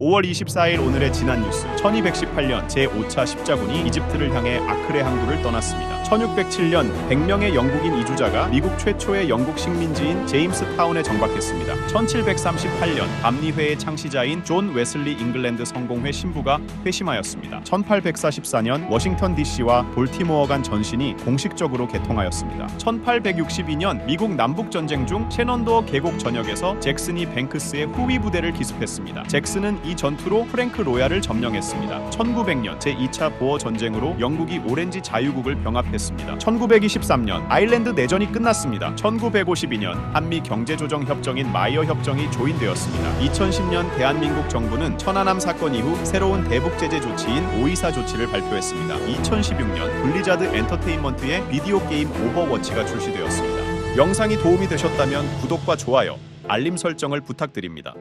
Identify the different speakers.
Speaker 1: 5월 24일 오늘의 지난 뉴스 1218년 제5차 십자군이 이집트를 향해 아크레 항구를 떠났습니다. 1607년 100명의 영국인 이주자가 미국 최초의 영국 식민지인 제임스 타운에 정박했습니다. 1738년 감리회의 창시자인 존 웨슬리 잉글랜드 성공회 신부가 회심하였습니다. 1844년 워싱턴 DC와 볼티모어 간 전신이 공식적으로 개통하였습니다. 1862년 미국 남북 전쟁 중 셰넌도어 계곡 전역에서 잭슨이 뱅크스의 후위 부대를 기습했습니다. 잭슨은 이 전투로 프랭크 로얄을 점령했습니다. 1900년 제2차 보어 전쟁으로 영국이 오렌지 자유국을 병합했습니다. 1923년 아일랜드 내전이 끝났습니다. 1952년 한미 경제조정 협정인 마이어 협정이 조인되었습니다. 2010년 대한민국 정부는 천안함 사건 이후 새로운 대북 제재 조치인 524 조치를 발표했습니다. 2016년 블리자드 엔터테인먼트의 비디오 게임 오버워치가 출시되었습니다. 영상이 도움이 되셨다면 구독과 좋아요, 알림 설정을 부탁드립니다.